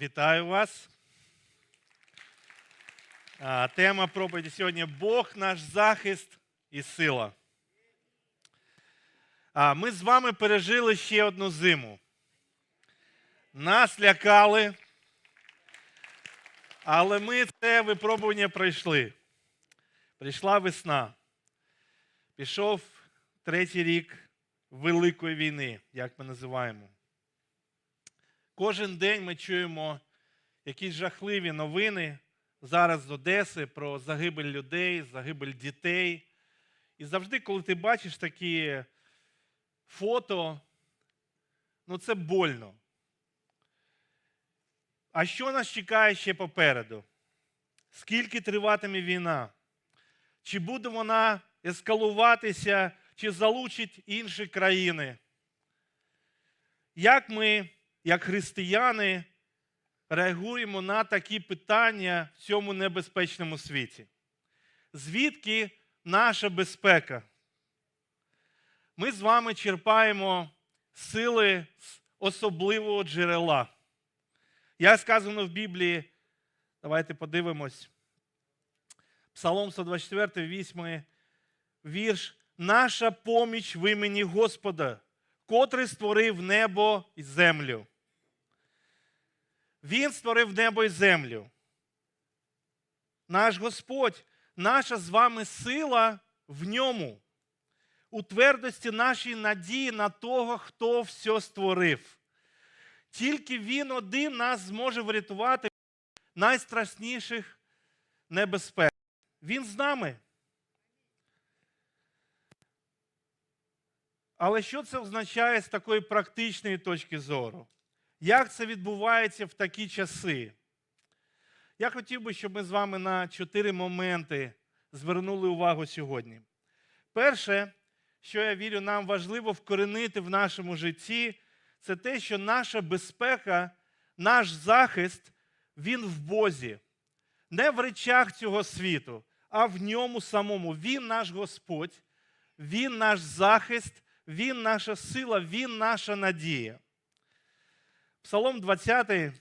Вітаю вас. Тема проповіді сьогодні Бог наш захист і сила. Ми з вами пережили ще одну зиму. Нас лякали, але ми це випробування пройшли. Прийшла весна. Пішов третій рік Великої війни, як ми називаємо. Кожен день ми чуємо якісь жахливі новини зараз з Одеси про загибель людей, загибель дітей. І завжди, коли ти бачиш такі фото, ну це больно. А що нас чекає ще попереду? Скільки триватиме війна? Чи буде вона ескалуватися, чи залучить інші країни? Як ми як християни реагуємо на такі питання в цьому небезпечному світі? Звідки наша безпека? Ми з вами черпаємо сили з особливого джерела. Як сказано в Біблії, давайте подивимось. Псалом 124, 8 вірш. Наша поміч в імені Господа котрий створив небо і землю. Він створив небо і землю. Наш Господь, наша з вами сила в ньому, у твердості нашої надії на того, хто все створив. Тільки Він один нас зможе врятувати найстрашніших небезпек. Він з нами. Але що це означає з такої практичної точки зору? Як це відбувається в такі часи? Я хотів би, щоб ми з вами на чотири моменти звернули увагу сьогодні. Перше, що я вірю, нам важливо вкоренити в нашому житті, це те, що наша безпека, наш захист, він в Бозі. Не в речах цього світу, а в ньому самому. Він наш Господь, Він наш захист. Він наша сила, Він наша надія. Псалом 20.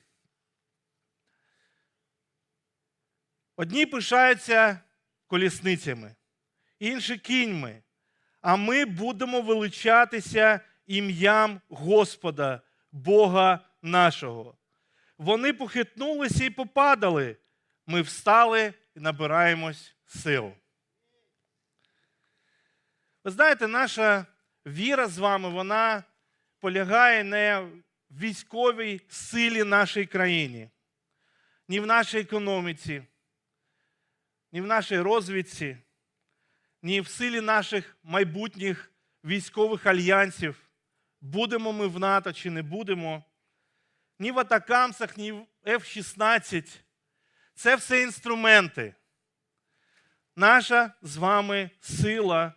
Одні пишаються колісницями, інші кіньми, а ми будемо величатися ім'ям Господа, Бога нашого. Вони похитнулися і попадали. Ми встали і набираємось сил. Ви знаєте, наша віра з вами вона полягає не військовій силі нашої країни, ні в нашій економіці, ні в нашій розвідці, ні в силі наших майбутніх військових альянсів. Будемо ми в НАТО чи не будемо, ні в Атакамсах, ні в F-16. Це все інструменти. Наша з вами сила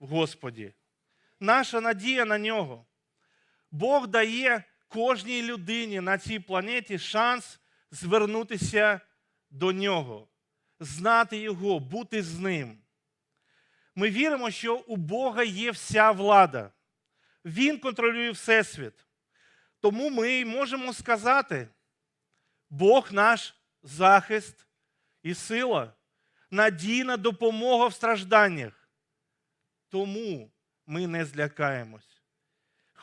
в Господі наша надія на нього. Бог дає кожній людині на цій планеті шанс звернутися до нього, знати Його, бути з ним. Ми віримо, що у Бога є вся влада. Він контролює Всесвіт. Тому ми можемо сказати: Бог наш захист і сила, надійна допомога в стражданнях. Тому ми не злякаємось.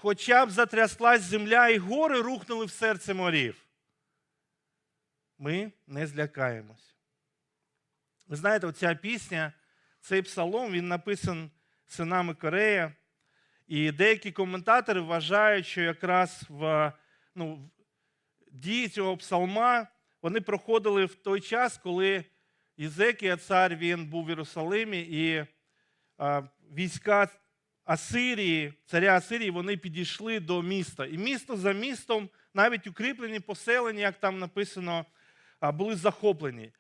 Хоча б затряслась земля і гори рухнули в серце морів. Ми не злякаємось. Ви знаєте, оця пісня, цей псалом, він написан синами Корея. І деякі коментатори вважають, що якраз в ну, дії цього псалма вони проходили в той час, коли Єзекія, цар, він був в Єрусалимі, і а, війська Асирії, царя Асирії, вони підійшли до міста. І місто за містом, навіть укріплені поселення, як там написано, були захоплені.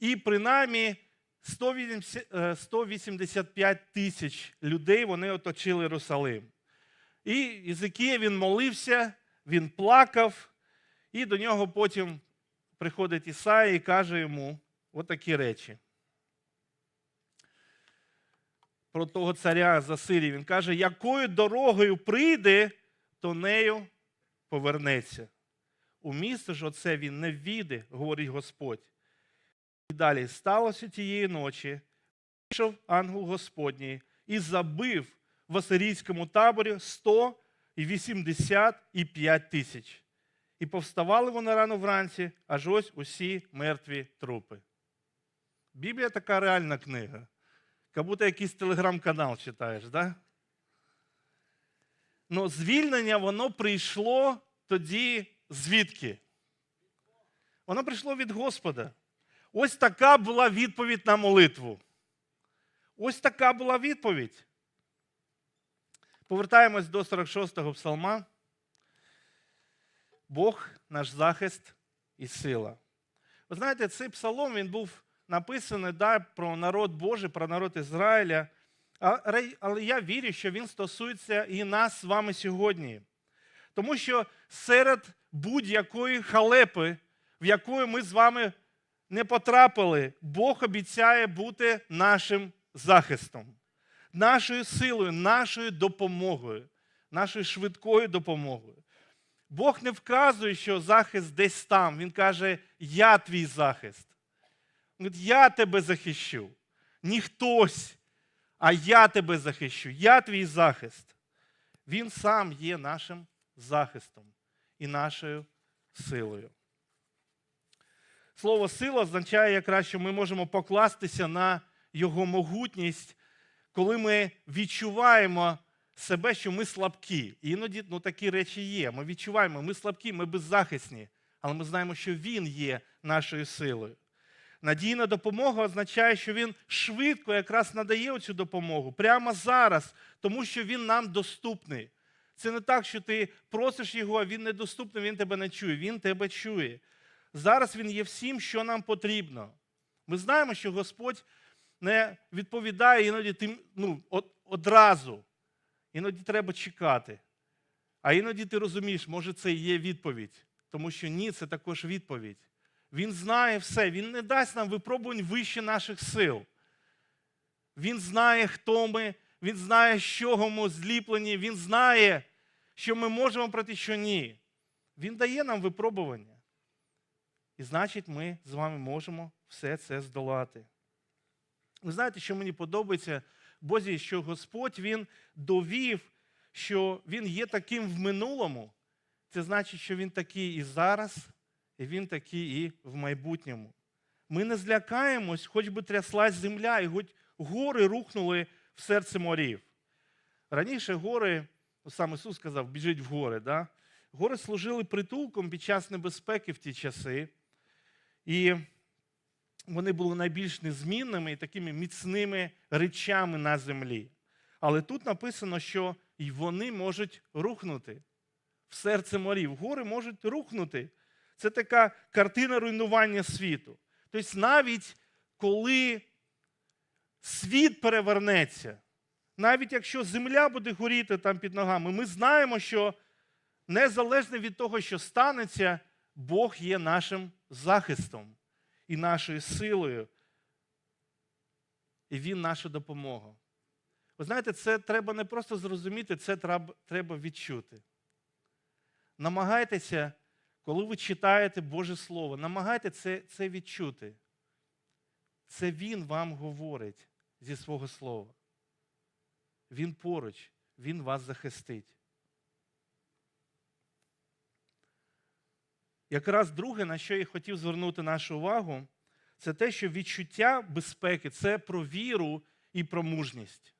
І принаймні 185 тисяч людей вони оточили Єрусалим. І Ізикія він молився, він плакав, і до нього потім приходить Ісаїя і каже йому отакі речі. Про того царя з. Він каже, якою дорогою прийде, то нею повернеться. у місто ж оце він не ввійде, говорить Господь. І далі сталося тієї ночі, вийшов ангел Господній і забив в асирійському таборі 185 тисяч. І повставали вони рано вранці, аж ось усі мертві трупи. Біблія така реальна книга. Як будто якийсь телеграм-канал читаєш, да? Ну, звільнення воно прийшло тоді звідки? Воно прийшло від Господа. Ось така була відповідь на молитву. Ось така була відповідь. Повертаємось до 46-го псалма. Бог наш захист і сила. Ви знаєте, цей псалом він був написаний да, про народ Божий, про народ Ізраїля. Але я вірю, що він стосується і нас з вами сьогодні. Тому що серед будь-якої халепи, в яку ми з вами не потрапили, Бог обіцяє бути нашим захистом, нашою силою, нашою допомогою, нашою швидкою допомогою. Бог не вказує, що захист десь там. Він каже, я твій захист. Говорить, я тебе захищу. Не хтось, а я тебе захищу. Я твій захист. Він сам є нашим захистом і нашою силою. Слово сила означає якраз, що ми можемо покластися на Його могутність, коли ми відчуваємо себе, що ми слабкі. І іноді ну, такі речі є. Ми відчуваємо, ми слабкі, ми беззахисні, але ми знаємо, що Він є нашою силою. Надійна допомога означає, що він швидко якраз надає оцю допомогу прямо зараз, тому що він нам доступний. Це не так, що ти просиш його, а він недоступний, він тебе не чує. Він тебе чує. Зараз він є всім, що нам потрібно. Ми знаємо, що Господь не відповідає іноді тим, ну, одразу. Іноді треба чекати. А іноді ти розумієш, може, це і є відповідь. Тому що ні, це також відповідь. Він знає все, Він не дасть нам випробувань вище наших сил. Він знає, хто ми, Він знає, з чого ми зліплені, Він знає, що ми можемо пройти, що ні. Він дає нам випробування. І значить, ми з вами можемо все це здолати. Ви знаєте, що мені подобається Бозі, що Господь Він довів, що Він є таким в минулому. Це значить, що Він такий і зараз, і Він такий і в майбутньому. Ми не злякаємось, хоч би тряслась земля, і хоч гори рухнули в серце морів. Раніше гори, сам Ісус сказав, біжить в гори. Да? Гори служили притулком під час небезпеки в ті часи. І вони були найбільш незмінними і такими міцними речами на землі. Але тут написано, що і вони можуть рухнути в серце морів. Гори можуть рухнути. Це така картина руйнування світу. Тобто, навіть коли світ перевернеться, навіть якщо земля буде горіти там під ногами, ми знаємо, що незалежно від того, що станеться, Бог є нашим захистом і нашою силою. І Він наша допомога. Ви знаєте, це треба не просто зрозуміти, це треба відчути. Намагайтеся, коли ви читаєте Боже Слово, намагайтеся це, це відчути. Це Він вам говорить зі свого слова. Він поруч, Він вас захистить. Якраз друге, на що я хотів звернути нашу увагу, це те, що відчуття безпеки це про віру і про мужність.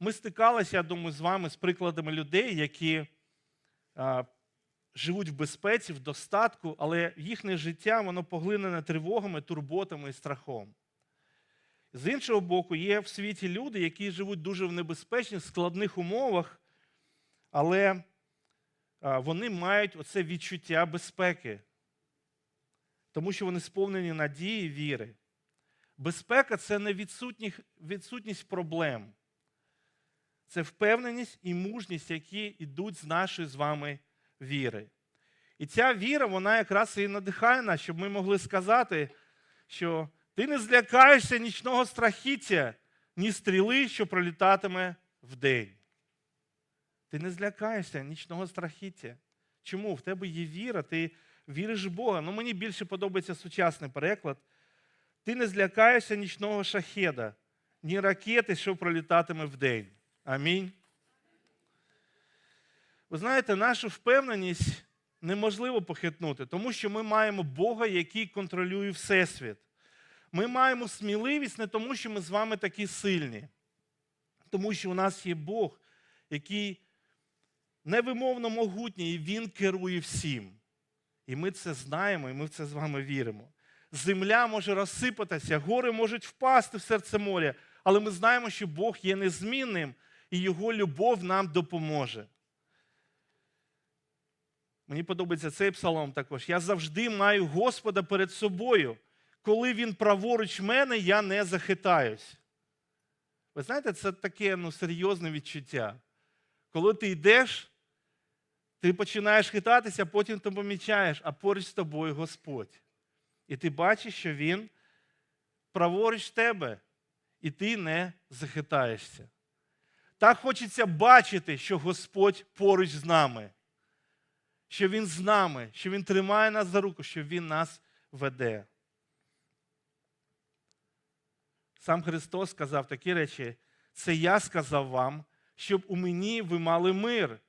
Ми стикалися, я думаю, з вами з прикладами людей, які живуть в безпеці, в достатку, але їхнє життя воно поглинене тривогами, турботами і страхом. З іншого боку, є в світі люди, які живуть дуже в небезпечних, складних умовах, але вони мають оце відчуття безпеки, тому що вони сповнені надії віри. Безпека це не відсутність проблем. Це впевненість і мужність, які йдуть з нашої з вами віри. І ця віра, вона якраз і надихає нас, щоб ми могли сказати, що ти не злякаєшся нічного страхіття, ні стріли, що пролітатиме вдень. Ти не злякаєшся нічного страхіття. Чому? В тебе є віра, ти віриш в Бога. Ну, мені більше подобається сучасний переклад. Ти не злякаєшся нічного шахеда, ні ракети, що пролітатиме вдень. Амінь. Ви знаєте, нашу впевненість неможливо похитнути, тому що ми маємо Бога, який контролює Всесвіт. Ми маємо сміливість не тому, що ми з вами такі сильні, тому що у нас є Бог, який невимовно могутній, і Він керує всім. І ми це знаємо, і ми в це з вами віримо. Земля може розсипатися, гори можуть впасти в серце моря, але ми знаємо, що Бог є незмінним, і Його любов нам допоможе. Мені подобається цей псалом також. Я завжди маю Господа перед собою. Коли Він праворуч мене, я не захитаюсь. Ви знаєте, це таке ну, серйозне відчуття. Коли ти йдеш, ти починаєш хитатися, потім ти помічаєш, а поруч з тобою Господь. І ти бачиш, що Він праворуч тебе, і ти не захитаєшся. Так хочеться бачити, що Господь поруч з нами, що Він з нами, що Він тримає нас за руку, що Він нас веде. Сам Христос сказав такі речі: це я сказав вам, щоб у мені ви мали мир.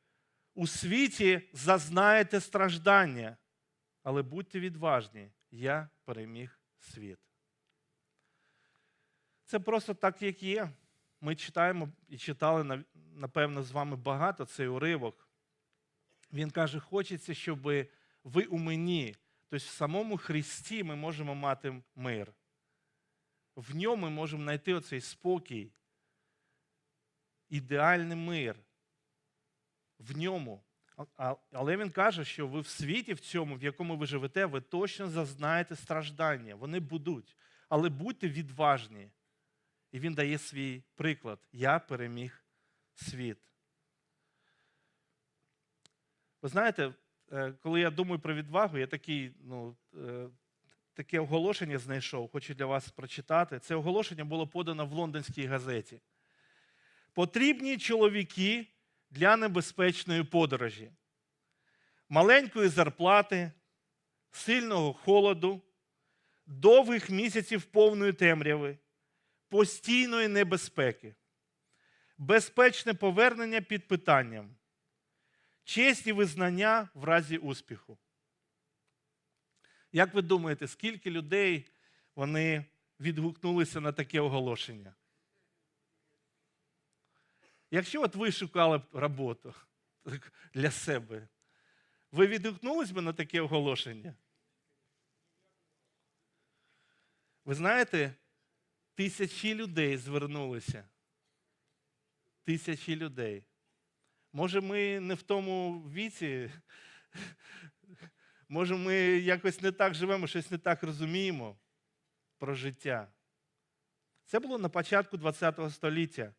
У світі зазнаєте страждання, але будьте відважні, я переміг світ. Це просто так, як є. Ми читаємо і читали, напевно, з вами багато цей уривок. Він каже, хочеться, щоб ви у мені, тобто в самому Христі ми можемо мати мир. В ньому ми можемо знайти оцей спокій, ідеальний мир. В ньому. Але він каже, що ви в світі, в цьому, в якому ви живете, ви точно зазнаєте страждання. Вони будуть. Але будьте відважні. І він дає свій приклад. Я переміг світ. Ви знаєте, коли я думаю про відвагу, я такий, ну, таке оголошення знайшов, хочу для вас прочитати. Це оголошення було подано в лондонській газеті. Потрібні чоловіки для небезпечної подорожі, маленької зарплати, сильного холоду, довгих місяців повної темряви, постійної небезпеки, безпечне повернення під питанням, чесні визнання в разі успіху. Як ви думаєте, скільки людей вони відгукнулися на таке оголошення? Якщо от ви шукали б роботу для себе, ви відгукнулись би на таке оголошення? Ви знаєте, тисячі людей звернулися. Тисячі людей. Може, ми не в тому віці, може, ми якось не так живемо, щось не так розуміємо про життя. Це було на початку ХХ століття.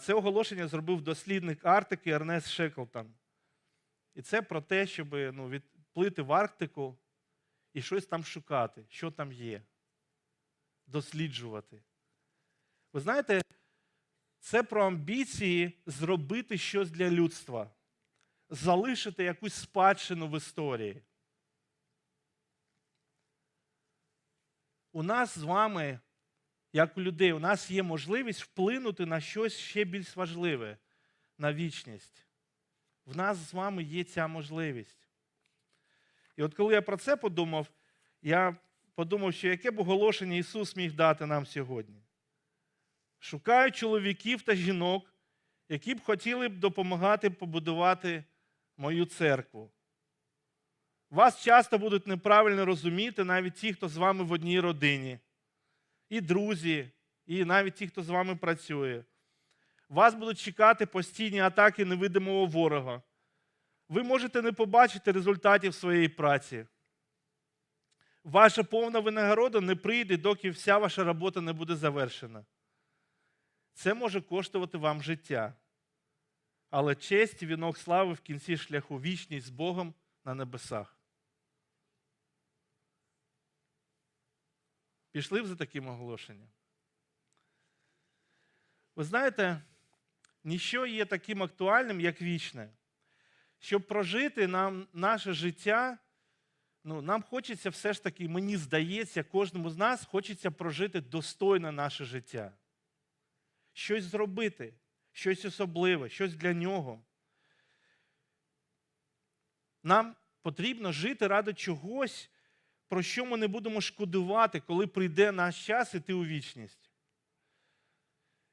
Це оголошення зробив дослідник Арктики Ернест Шеклтон. І це про те, щоб ну, відплити в Арктику і щось там шукати, що там є, досліджувати. Ви знаєте, це про амбіції зробити щось для людства, залишити якусь спадщину в історії. У нас з вами як у людей, у нас є можливість вплинути на щось ще більш важливе, на вічність. В нас з вами є ця можливість. І от коли я про це подумав, я подумав, що яке б оголошення Ісус міг дати нам сьогодні. Шукаю чоловіків та жінок, які б хотіли б допомагати побудувати мою церкву. Вас часто будуть неправильно розуміти навіть ті, хто з вами в одній родині і друзі, і навіть ті, хто з вами працює. Вас будуть чекати постійні атаки невидимого ворога. Ви можете не побачити результатів своєї праці. Ваша повна винагорода не прийде, доки вся ваша робота не буде завершена. Це може коштувати вам життя. Але честь і вінок слави в кінці шляху вічність з Богом на небесах. Пішли б за таким оголошенням. Ви знаєте, ніщо є таким актуальним, як вічне. Щоб прожити нам наше життя, ну, нам хочеться все ж таки, мені здається, кожному з нас хочеться прожити достойне наше життя. Щось зробити, щось особливе, щось для нього. Нам потрібно жити ради чогось, про що ми не будемо шкодувати, коли прийде наш час іти у вічність.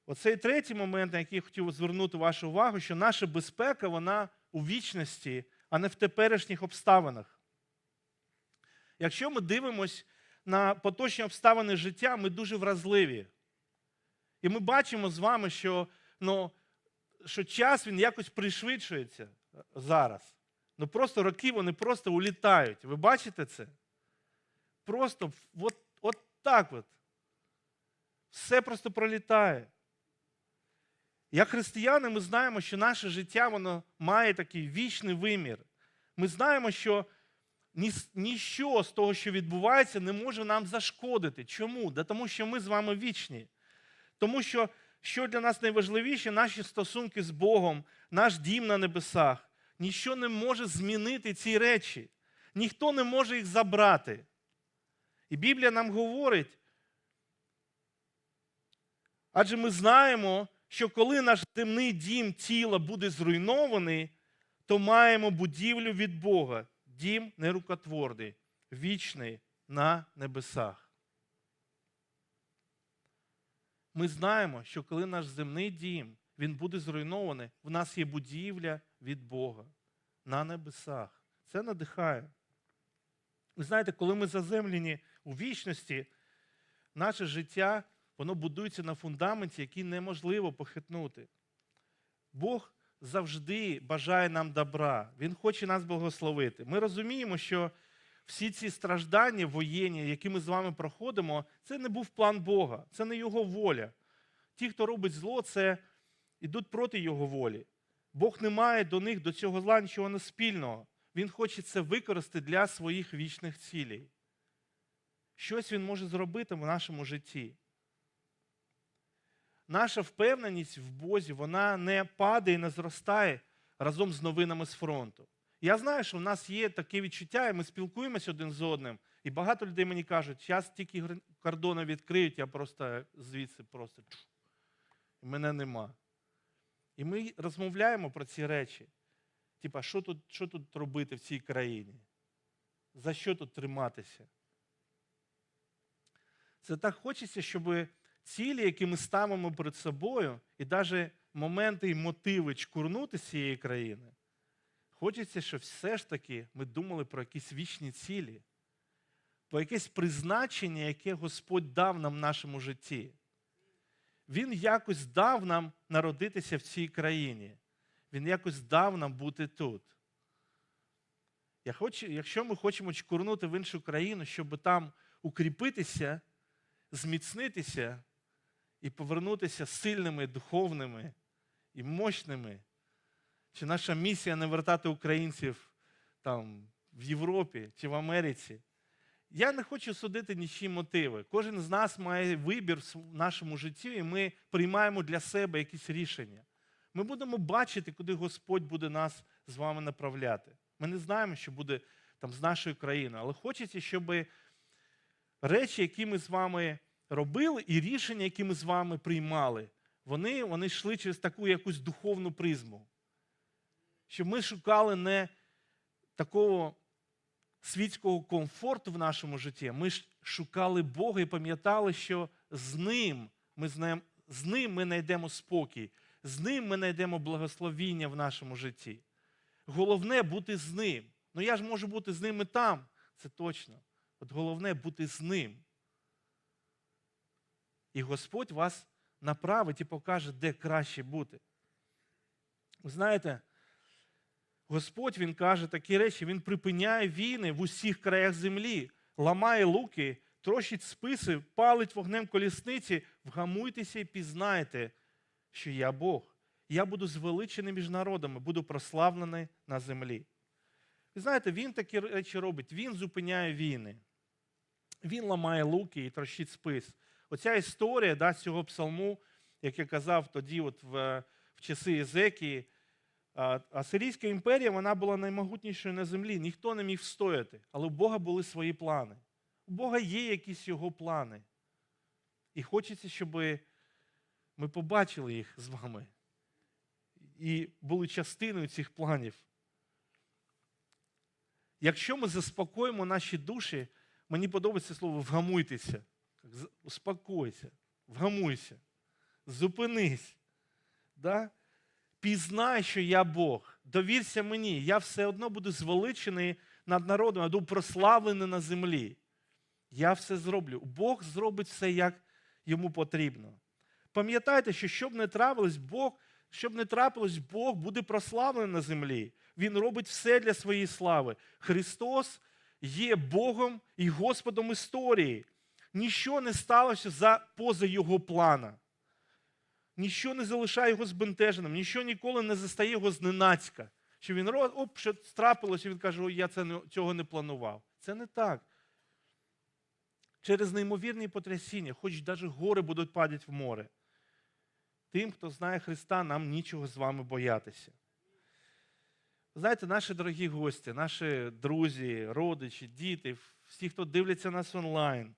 Оцей третій момент, на який я хотів звернути вашу увагу, що наша безпека, вона у вічності, а не в теперішніх обставинах. Якщо ми дивимось на поточні обставини життя, ми дуже вразливі. І ми бачимо з вами, що, ну, що час він якось пришвидшується зараз. Ну просто роки вони просто улітають. Ви бачите це? Просто от, от так от. Все просто пролітає. Як християни, ми знаємо, що наше життя воно має такий вічний вимір. Ми знаємо, що ніщо з того, що відбувається, не може нам зашкодити. Чому? Да тому що ми з вами вічні. Тому що що для нас найважливіше, наші стосунки з Богом, наш дім на небесах. Ніщо не може змінити ці речі. Ніхто не може їх забрати. І Біблія нам говорить, адже ми знаємо, що коли наш земний дім тіла буде зруйнований, то маємо будівлю від Бога, дім нерукотворний, вічний на небесах. Ми знаємо, що коли наш земний дім він буде зруйнований, в нас є будівля від Бога на небесах. Це надихає. Ви знаєте, коли ми заземлені у вічності, наше життя воно будується на фундаменті, який неможливо похитнути. Бог завжди бажає нам добра, Він хоче нас благословити. Ми розуміємо, що всі ці страждання воєнні, які ми з вами проходимо, це не був план Бога, це не Його воля. Ті, хто робить зло, це йдуть проти Його волі. Бог не має до них, до цього зла нічого не спільного. Він хоче це використати для своїх вічних цілей. Щось він може зробити в нашому житті. Наша впевненість в Бозі вона не падає, і не зростає разом з новинами з фронту. Я знаю, що в нас є таке відчуття, і ми спілкуємося один з одним, і багато людей мені кажуть, зараз тільки кордони відкриють, я просто звідси просто і мене нема. І ми розмовляємо про ці речі. Типа, що тут, що тут робити в цій країні? За що тут триматися? Це так хочеться, щоб цілі, які ми ставимо перед собою, і навіть моменти і мотиви чкурнути з цієї країни, хочеться, щоб все ж таки ми думали про якісь вічні цілі, про якесь призначення, яке Господь дав нам в нашому житті. Він якось дав нам народитися в цій країні. Він якось дав нам бути тут. Я хочу, Якщо ми хочемо чкурнути в іншу країну, щоб там укріпитися, зміцнитися і повернутися сильними, духовними і мощними, чи наша місія не вертати українців там, в Європі чи в Америці. Я не хочу судити нічі мотиви. Кожен з нас має вибір в нашому житті, і ми приймаємо для себе якісь рішення. Ми будемо бачити, куди Господь буде нас з вами направляти. Ми не знаємо, що буде там з нашою країною, але хочеться, щоб речі, які ми з вами робили, і рішення, які ми з вами приймали, вони, вони йшли через таку якусь духовну призму. Щоб ми шукали не такого світського комфорту в нашому житті, ми ж шукали Бога і пам'ятали, що з ним ми знаємо, з ним ми знайдемо спокій, з ним ми знайдемо благословіння в нашому житті. Головне бути з ним. Ну я ж можу бути з ним і там, це точно. От головне бути з ним. І Господь вас направить і покаже, де краще бути. Ви знаєте, Господь Він каже такі речі, Він припиняє війни в усіх краях землі, ламає луки, трощить списи, палить вогнем колісниці, вгамуйтеся і пізнайте, що я Бог. Я буду звеличений між народами, буду прославлений на землі. Ви знаєте, він такі речі робить, він зупиняє війни. Він ламає луки і трощить спис. Оця історія да, цього псалму, як я казав тоді, от в в часи Єзекії. Асирійська імперія вона була наймогутнішою на землі. Ніхто не міг встояти. Але у Бога були свої плани. У Бога є якісь його плани. І хочеться, щоб ми побачили їх з вами і були частиною цих планів. Якщо ми заспокоїмо наші душі, мені подобається слово вгамуйтеся. Успокойся, вгамуйся, зупинись. Да? Пізнай, що я Бог. Довірся мені, я все одно буду звеличений над народом, я буду прославлений на землі. Я все зроблю. Бог зробить все, як йому потрібно. Пам'ятайте, що щоб не трапилось, Бог, щоб не трапилось, Бог буде прославлений на землі. Він робить все для своєї слави. Христос є Богом і Господом історії. Ніщо не сталося за, поза Його плана. Ніщо не залишає його збентеженим, ніщо ніколи не застає його зненацька. Що він оп, що трапилося, він каже, ой, я це не, цього не планував. Це не так. Через неймовірні потрясіння, хоч навіть гори будуть падати в море. Тим, хто знає Христа, нам нічого з вами боятися. Знаєте, наші дорогі гості, наші друзі, родичі, діти, всі, хто дивляться нас онлайн,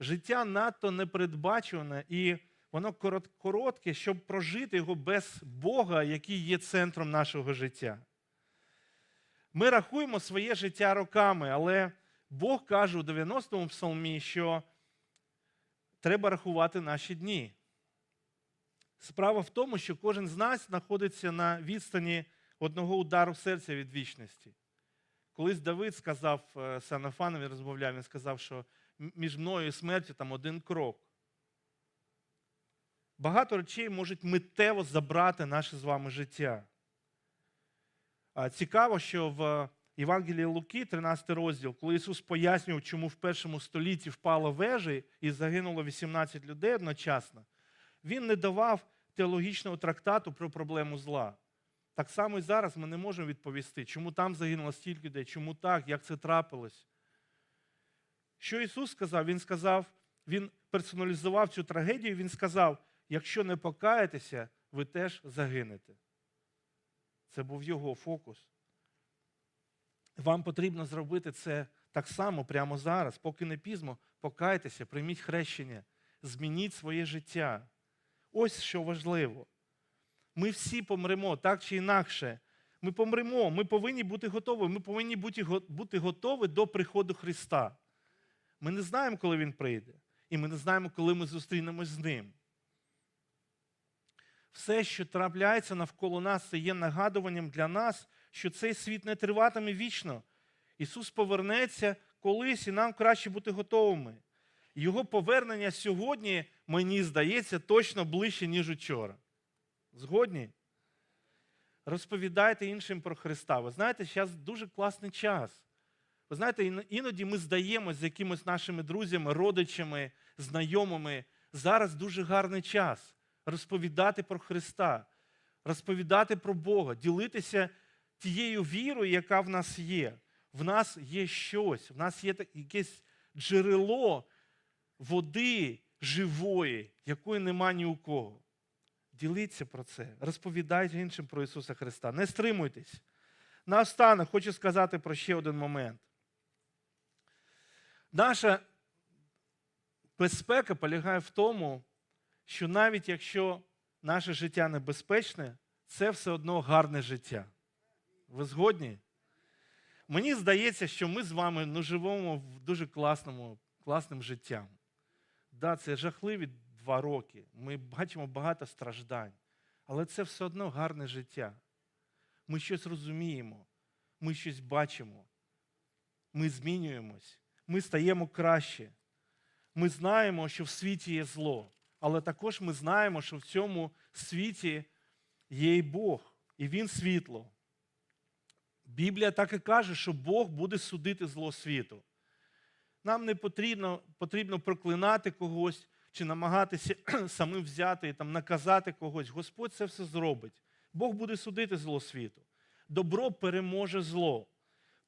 життя надто непередбачуване і воно коротке, щоб прожити його без Бога, який є центром нашого життя. Ми рахуємо своє життя роками, але Бог каже у 90-му псалмі, що треба рахувати наші дні. Справа в тому, що кожен з нас знаходиться на відстані одного удару серця від вічності. Колись Давид сказав е, Санафанові, розмовляв, він сказав, що між мною і смертю там один крок. Багато речей можуть миттєво забрати наше з вами життя. Цікаво, що в Євангелії Луки, 13 розділ, коли Ісус пояснював, чому в першому столітті впала вежа і загинуло 18 людей одночасно, Він не давав теологічного трактату про проблему зла. Так само і зараз ми не можемо відповісти, чому там загинуло стільки людей, чому так, як це трапилось. Що Ісус сказав? Він сказав, Він персоналізував цю трагедію, Він сказав, якщо не покаєтеся, ви теж загинете. Це був його фокус. Вам потрібно зробити це так само прямо зараз, поки не пізно, покайтеся, прийміть хрещення, змініть своє життя. Ось що важливо. Ми всі помремо так чи інакше. Ми помремо, ми повинні бути готові. Ми повинні бути, готові до приходу Христа. Ми не знаємо, коли Він прийде, і ми не знаємо, коли ми зустрінемось з Ним. Все, що трапляється навколо нас, це є нагадуванням для нас, що цей світ не триватиме вічно. Ісус повернеться колись, і нам краще бути готовими. Його повернення сьогодні, мені здається, точно ближче, ніж учора. Згодні? Розповідайте іншим про Христа. Ви знаєте, зараз дуже класний час. Ви знаєте, іноді ми здаємось з якимось нашими друзями, родичами, знайомими. Зараз дуже гарний час розповідати про Христа, розповідати про Бога, ділитися тією вірою, яка в нас є. В нас є щось, в нас є якесь джерело води живої, якої нема ні у кого. Діліться про це, розповідайте іншим про Ісуса Христа. Не стримуйтесь. Наостанок хочу сказати про ще один момент. Наша безпека полягає в тому, що навіть якщо наше життя небезпечне, це все одно гарне життя. Ви згодні? Мені здається, що ми з вами ну, живемо в дуже класному, класним життям. Да, це жахливі два роки. Ми бачимо багато страждань, але це все одно гарне життя. Ми щось розуміємо, ми щось бачимо, ми змінюємось, ми стаємо краще. Ми знаємо, що в світі є зло, але також ми знаємо, що в цьому світі є і Бог, і Він світло. Біблія так і каже, що Бог буде судити зло світу. Нам не потрібно, потрібно проклинати когось чи намагатися самим взяти і там, наказати когось. Господь це все зробить. Бог буде судити зло світу. Добро переможе зло,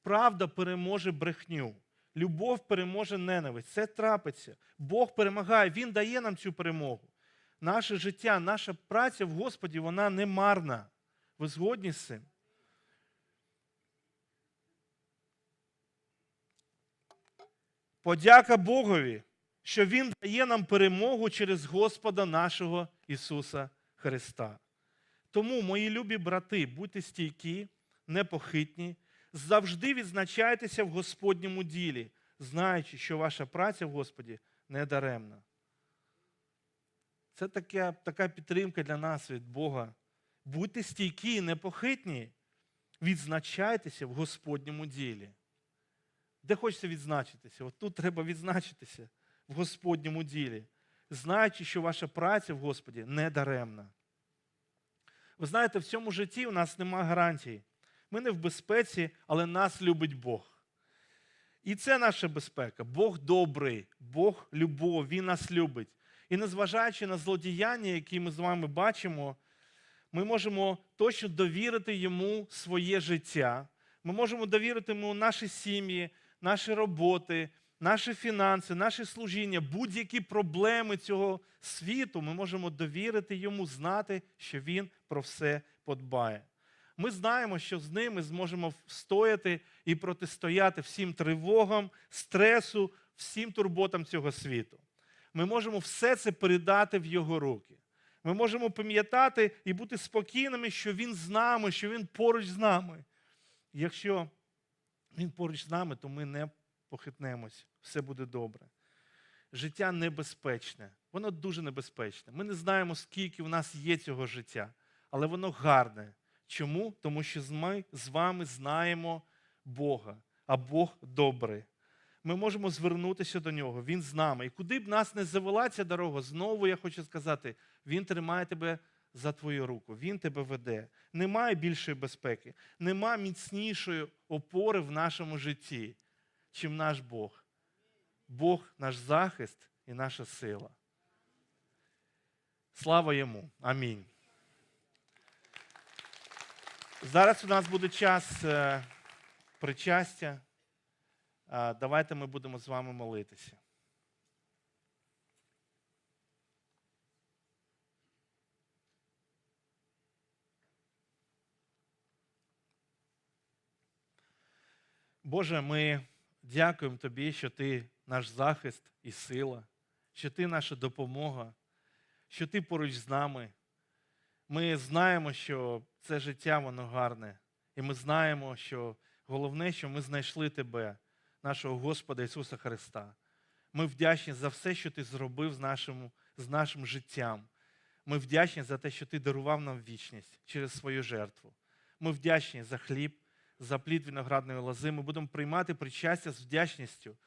правда переможе брехню, любов переможе ненависть. Це трапиться. Бог перемагає, Він дає нам цю перемогу. наше життя, наша праця в Господі, вона не марна. Ви згодні з цим? Подяка Богові, що Він дає нам перемогу через Господа нашого Ісуса Христа. Тому, мої любі брати, будьте стійкі, непохитні, завжди відзначайтеся в Господньому ділі, знаючи, що ваша праця в Господі не даремна. Це така, така підтримка для нас від Бога. Будьте стійкі і непохитні, відзначайтеся в Господньому ділі. Де хочеться відзначитися? От тут треба відзначитися в Господньому ділі, знаючи, що ваша праця в Господі не даремна. Ви знаєте, в цьому житті у нас нема гарантій. Ми не в безпеці, але нас любить Бог. І це наша безпека. Бог добрий, Бог любов, Він нас любить. І незважаючи на злодіяння, які ми з вами бачимо, ми можемо точно довірити йому своє життя. Ми можемо довірити йому наші сім'ї, наші роботи, наші фінанси, наші служіння, будь-які проблеми цього світу. Ми можемо довірити йому, знати, що він про все подбає. Ми знаємо, що з ними зможемо встояти і протистояти всім тривогам, стресу, всім турботам цього світу. Ми можемо все це передати в його руки. Ми можемо пам'ятати і бути спокійними, що Він з нами, що Він поруч з нами. Якщо Він поруч з нами, то ми не похитнемось, все буде добре. Життя небезпечне, воно дуже небезпечне. Ми не знаємо, скільки в нас є цього життя, але воно гарне. Чому? Тому що ми з вами знаємо Бога, а Бог добрий. Ми можемо звернутися до нього, Він з нами. І куди б нас не завела ця дорога, знову я хочу сказати, Він тримає тебе за твою руку, Він тебе веде. Немає більшої безпеки, нема міцнішої опори в нашому житті, чим наш Бог. Бог наш захист і наша сила. Слава йому. Амінь. Зараз у нас буде час е, причастя. Давайте ми будемо з вами молитися. Боже, ми дякуємо Тобі, що Ти наш захист і сила, що Ти наша допомога, що Ти поруч з нами. Ми знаємо, що це життя, воно гарне. І ми знаємо, що головне, що ми знайшли Тебе, нашого Господа Ісуса Христа. Ми вдячні за все, що Ти зробив з нашим, з нашим життям. Ми вдячні за те, що Ти дарував нам вічність через свою жертву. Ми вдячні за хліб, за плід виноградної лози. Ми будемо приймати причастя з вдячністю.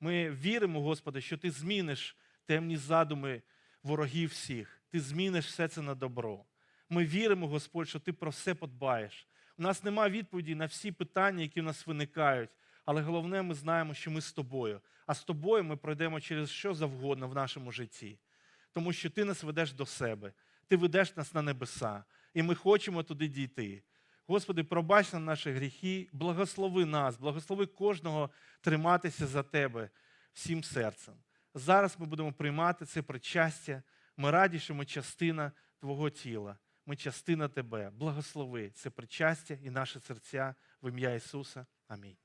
Ми віримо, Господи, що Ти зміниш темні задуми ворогів всіх. Ти зміниш все це на добро. Ми віримо, Господь, що Ти про все подбаєш. У нас немає відповіді на всі питання, які в нас виникають. Але головне, ми знаємо, що ми з тобою. А з тобою ми пройдемо через що завгодно в нашому житті. Тому що ти нас ведеш до себе, ти ведеш нас на небеса, і ми хочемо туди дійти. Господи, пробач нам наші гріхи, благослови нас, благослови кожного триматися за Тебе всім серцем. Зараз ми будемо приймати це причастя. Ми раді, що ми частина Твого тіла. Ми частина Тебе. Благослови це причастя і наші серця в ім'я Ісуса. Амінь.